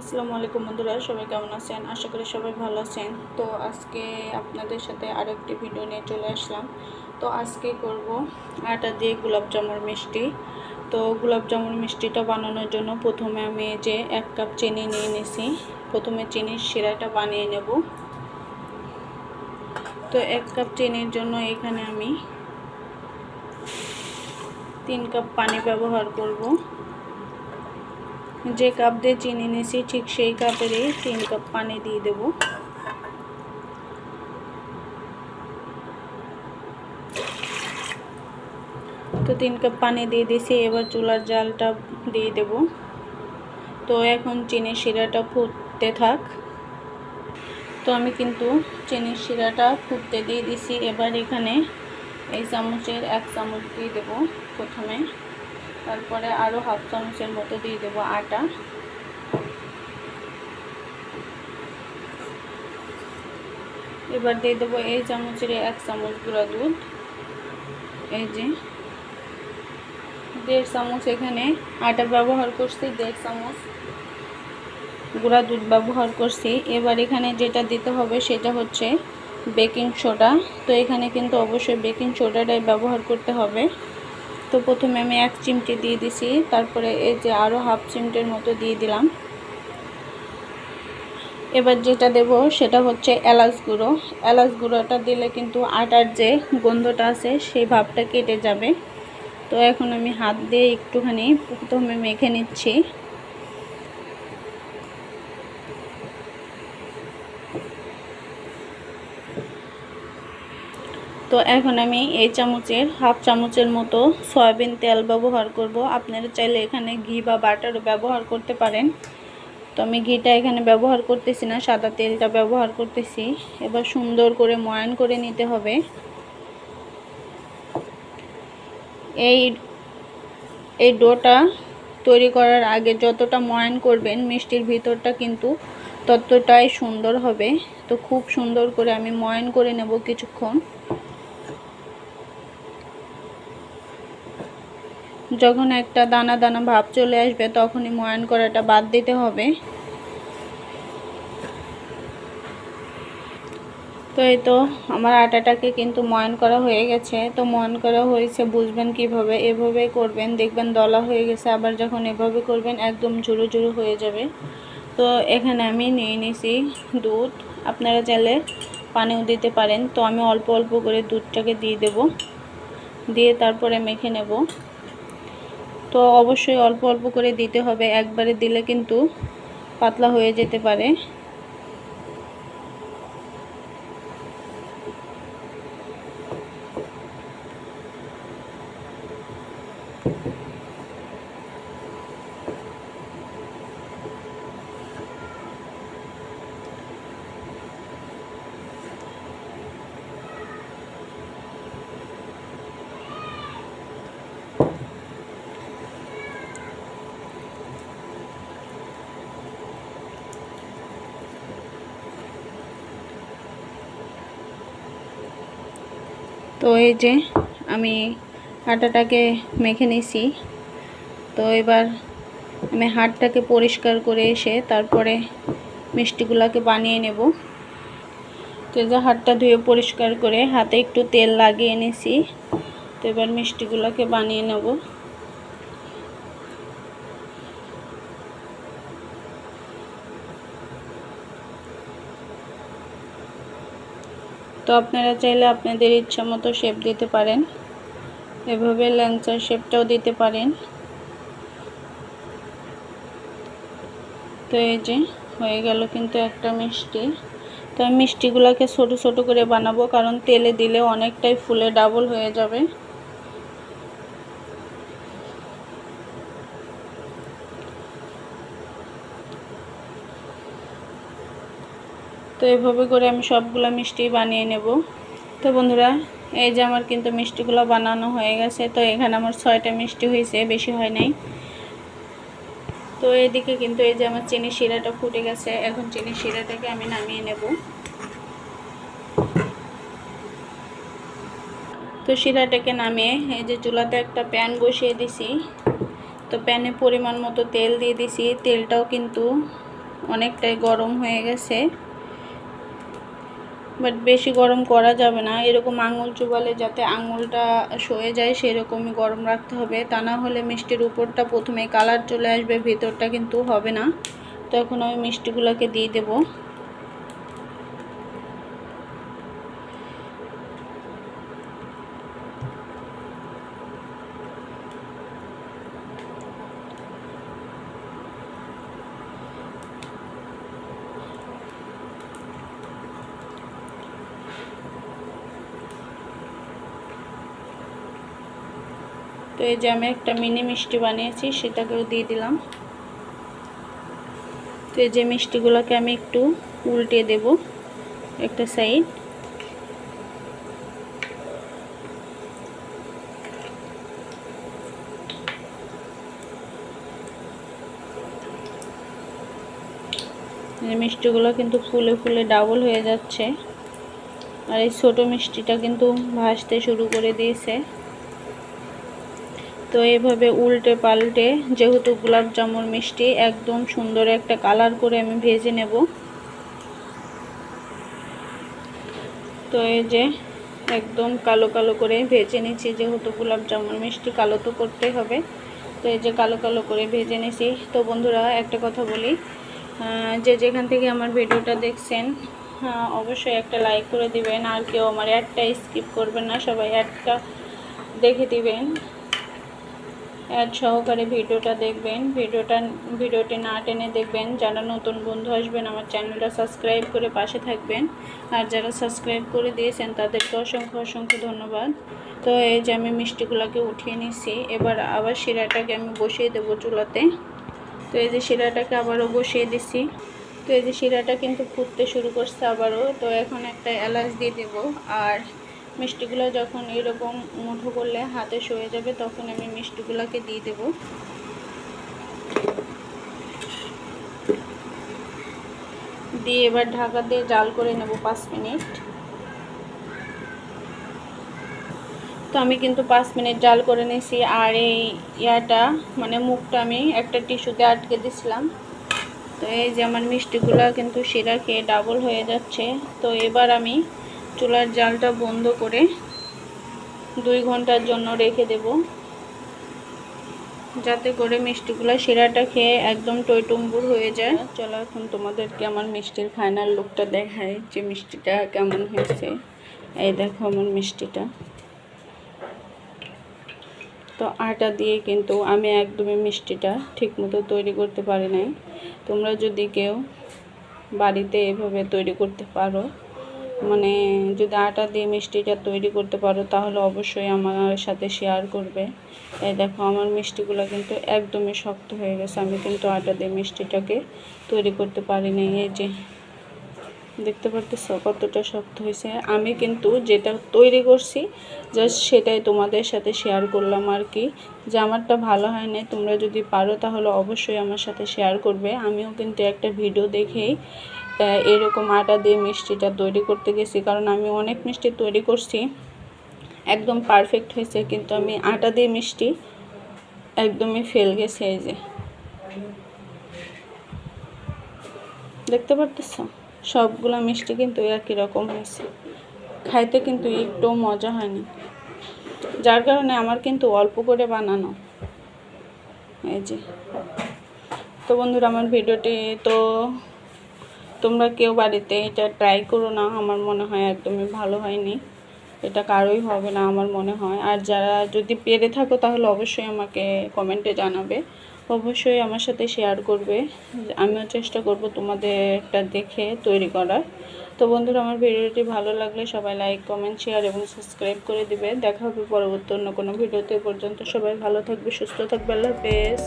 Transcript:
আসসালামু আলাইকুম বন্ধুরা, সবাই কেমন আছেন? আশা করি সবাই ভালো আছেন। তো আজকে আপনাদের সাথে আরও একটি ভিডিও নিয়ে চলে আসলাম। তো আজকে করব আটা দিয়ে গোলাপ জামুর মিষ্টি। তো গোলাপ জামুর মিষ্টিটা বানানোর জন্য প্রথমে আমি যে এক কাপ চিনি নিয়ে নিছি, প্রথমে চিনির শিরাটা বানিয়ে নেব। তো এক কাপ চিনির জন্য এখানে আমি তিন কাপ পানি ব্যবহার করব। যে কাপ দিয়ে চিনি নিয়েছি ঠিক সেই কাপেরই তিন কাপ পানি দিয়ে দেব। তো তিন কাপ পানি দিয়ে দিয়েছি এবার চুলার জালটা দিয়ে দেব। তো এখন চিনির শিরাটা ফুটতে থাক। তো আমি কিন্তু চিনির শিরাটা ফুটতে দিয়ে দিছি, এবার এখানে এই চামচের এক চামচ দিয়ে দেব প্রথমে। তারপরে আরও হাফ চামচের মতো দিয়ে দেবো আটা। এবার দিয়ে দেবো এই চামচের এক চামচ গুঁড়া দুধ। এই যে, দেড় চামচ এখানে আটা ব্যবহার করছি, দেড় চামচ গুঁড়া দুধ ব্যবহার করছি। এবার এখানে যেটা দিতে হবে সেটা হচ্ছে বেকিং সোডা। তো এখানে কিন্তু অবশ্যই বেকিং সোডাটাই ব্যবহার করতে হবে। তো প্রথমে আমি এক চিমটে দিয়ে দিছি, তারপরে এই যে আরও হাফ চিমটের মতো দিয়ে দিলাম। এবার যেটা দেব সেটা হচ্ছে এলাচ গুঁড়ো। এলাচ গুঁড়োটা দিলে কিন্তু আটার যে গন্ধটা আছে, সেই ভাবটা কেটে যাবে। তো এখন আমি হাত দিয়ে একটুখানি প্রথমে মেখে নিচ্ছি। তো এখন আমি এই চামচের হাফ চামচের মতো সয়াবিন তেল ব্যবহার করব। আপনারা চাইলে এখানে ঘি বা বাটারও ব্যবহার করতে পারেন। তো আমি ঘিটা এখানে ব্যবহার করতেছি না, সাদা তেলটা ব্যবহার করতেছি। এবার সুন্দর করে ময়ান করে নিতে হবে। এই এই ডোটা তৈরি করার আগে যতটা ময়ান করবেন মিষ্টির ভিতরটা কিন্তু ততটাই সুন্দর হবে। তো খুব সুন্দর করে আমি ময়ান করে নেব কিছুক্ষণ। যখন একটা দানা দানা ভাব চলে আসবে, তখনই ময়ান করাটা বাদ দিতে হবে। তো এই তো আমার আটাটাকে কিন্তু ময়ান করা হয়ে গেছে। তো ময়ান করা হয়েছে, বুঝবেন কীভাবে? এভাবেই করবেন, দেখবেন দলা হয়ে গেছে, আবার যখন এভাবে করবেন, একদম ঝুরু ঝুরু হয়ে যাবে। তো এখানে আমি নিয়ে নিছি দুধ। আপনারা চাইলে পানিও দিতে পারেন। তো আমি অল্প অল্প করে দুধটাকে দিয়ে দেব। দিয়ে তারপরে মেখে নেব। তো অবশ্যই অল্প অল্প করে দিতে হবে। একবারে দিলে কিন্তু পাতলা হয়ে যেতে পারে। তো এই যে আমি আটাটাকে মেখে নিছি। তো এবার আমি হাটটাকে পরিষ্কার করে এসে তারপরে মিষ্টিগুলোকে বানিয়ে নেব। তো যে হাতটা ধুয়ে পরিষ্কার করে হাতে একটু তেল লাগিয়ে নিছি। তো এবার মিষ্টিগুলোকে বানিয়ে নেব। তো আপনারা চাইলে আপনাদের ইচ্ছা মতো শেপ দিতে পারেন। এভাবে ল্যাংচার শেপটাও দিতে পারেন। তো এই যে, হয়ে গেল কিন্তু একটা মিষ্টি। তো আমি মিষ্টিগুলোকে ছোটো ছোটো করে বানাবো, কারণ তেলে দিলে অনেকটাই ফুলে ডাবল হয়ে যাবে। তো এভাবে করে আমি সবগুলো মিষ্টি বানিয়ে নেব। তো বন্ধুরা, এই যে আমার কিন্তু মিষ্টিগুলো বানানো হয়ে গেছে, তো এখানে আমার ছয়টা মিষ্টি হয়েছে, বেশি হয় নাই। তো এদিকে কিন্তু এই যে আমার চিনি শিরাটা ফুটে গেছে, এখন চিনি শিরাটাকে আমি নামিয়ে নেব। তো শিরাটাকে নামিয়ে এই যে চুলাতে একটা প্যান বসিয়ে দিছি। তো প্যানে পরিমাণ মতো তেল দিয়ে দিছি, তেলটাও কিন্তু অনেকটাই গরম হয়ে গেছে। বাট বেশি গরম করা যাবে না। এরকম আঙুল চুবালে যাতে আঙুলটা সয়ে যায়, সেরকমই গরম রাখতে হবে। তা না হলে মিষ্টির উপরটা প্রথমে কালার চলে আসবে, ভেতরটা কিন্তু হবে না। তো এখন আমি মিষ্টিগুলোকে দিয়ে দেবো। এই যে আমি একটা মিনি মিষ্টি বানিয়েছি, সেটাকেও দিয়ে দিলাম। তো এই যে মিষ্টিগুলোকে আমি একটু উল্টে দেব একটা সাইড মিষ্টিগুলো কিন্তু ফুলে ফুলে ডাবল হয়ে যাচ্ছে। আর এই ছোটো মিষ্টিটা কিন্তু ভাসতে শুরু করে দিয়েছে। তো এভাবে উল্টে পাল্টে যেহেতু গোলাপ জামুন মিষ্টি, একদম সুন্দর একটা কালার করে আমি ভেজে নেব। তো এই যে একদম কালো কালো করে ভেজে নিচ্ছি, যেহেতু গোলাপ জামুন মিষ্টি কালো তো করতে হবে। তো এই যে কালো কালো করে ভেজে নিছি তো বন্ধুরা, একটা কথা বলি যে যেখান থেকে আমার ভিডিওটা দেখছেন অবশ্যই একটা লাইক করে দিবেন। আর কেউ আমার অ্যাডটা স্কিপ করবেন না, সবাই অ্যাডটা দেখে দিবেন। অ্যাড সহকারে ভিডিওটা দেখবেন। ভিডিওটা, ভিডিওটি না টেনে দেখবেন। যারা নতুন বন্ধু আসবেন, আমার চ্যানেলটা সাবস্ক্রাইব করে পাশে থাকবেন। আর যারা সাবস্ক্রাইব করে দিয়েছেন, তাদেরকে অসংখ্য অসংখ্য ধন্যবাদ। তো এই যে আমি মিষ্টিগুলোকে উঠিয়ে নিছি, এবার আবার শিরাটাকে আমি বসিয়ে দেবো চুলাতে। তো এই যে শিরাটাকে আবারও বসিয়ে দিছি। তো এই যে শিরাটা কিন্তু ফুটতে শুরু করছে আবারও। তো এখন একটা এলাচ দিয়ে দেবো। আর মিষ্টিগুলো যখন এরকম মুঠো করলে হাতে সয়ে যাবে, তখন আমি মিষ্টিগুলোকে দিয়ে দেব। দিয়ে এবার ঢাকা দিয়ে জাল করে নেব পাঁচ মিনিট। তো আমি কিন্তু পাঁচ মিনিট জাল করে নিয়েছি, আর এই ইয়াটা মানে মুখটা আমি একটা টিস্যুতে আটকে দিছিলাম তো এই যে আমার মিষ্টিগুলো কিন্তু শিরা খেয়ে ডাবল হয়ে যাচ্ছে। তো এবার আমি চুলার জালটা বন্ধ করে দুই ঘণ্টার জন্য রেখে দেব। যাতে করে মিষ্টিগুলো শিরাটা খেয়ে একদম টইটুম্বুর হয়ে যায়। চলো এখন তোমাদেরকে আমার মিষ্টির ফাইনাল লুকটা দেখায় যে মিষ্টিটা কেমন হয়েছে। এই দেখো আমার মিষ্টিটা। তো আটা দিয়ে কিন্তু আমি একদমই মিষ্টিটা ঠিকমতো তৈরি করতে পারি নাই। তোমরা যদি কেউ বাড়িতে এভাবে তৈরি করতে পারো মানে যদি আটা দিয়ে মিষ্টিটা তৈরি করতে পারো, তাহলে অবশ্যই আমার সাথে শেয়ার করবে। এই দেখো, আমার মিষ্টিগুলো কিন্তু একদমই শক্ত হয়ে গেছে। আমি কিন্তু আটা দিয়ে মিষ্টিটাকে তৈরি করতে পারিনি। এই যে, দেখতে পারতেছ কতটা শক্ত হয়েছে? আমি কিন্তু যেটা তৈরি করছি জাস্ট সেটাই তোমাদের সাথে শেয়ার করলাম আর কি। যে আমারটা ভালো হয়নি, তোমরা যদি পারো, তাহলে অবশ্যই আমার সাথে শেয়ার করবে। আমিও কিন্তু একটা ভিডিও দেখেই এরকম আটা দিয়ে মিষ্টিটা তৈরি করতে গেছি, কারণ আমি অনেক মিষ্টি তৈরি করছি। একদম পারফেক্ট হয়েছে, কিন্তু আমি আটা দিয়ে মিষ্টি একদমই ফেল গেছে এই যে। দেখতে পারতেছ? সবগুলো মিষ্টি কিন্তু একই রকম হয়েছে। খাইতে কিন্তু একটু মজা হয়নি। যার কারণে আমার কিন্তু অল্প করে বানানো। এই যে। তো বন্ধুরা, আমার ভিডিওটি তো তোমরা কেউ বাড়িতে এটা ট্রাই করো না, আমার মনে হয় একদমই ভালো হয়নি। এটা কারোই হবে না আমার মনে হয়। আর যারা যদি পেরে থাকো তাহলে অবশ্যই আমাকে কমেন্টে জানাবে। অবশ্যই আমার সাথে শেয়ার করবে। আমিও চেষ্টা করব তোমাদেরটা দেখে তৈরি করার। তো বন্ধুরা, আমার ভিডিওটি ভালো লাগলে সবাই লাইক কমেন্ট শেয়ার এবং সাবস্ক্রাইব করে দিবে। দেখা হবে পরবর্তী অন্য কোনো ভিডিওতে। পর্যন্ত সবাই ভালো থাকবে, সুস্থ থাকবে। আল্লাহ হাফেজ।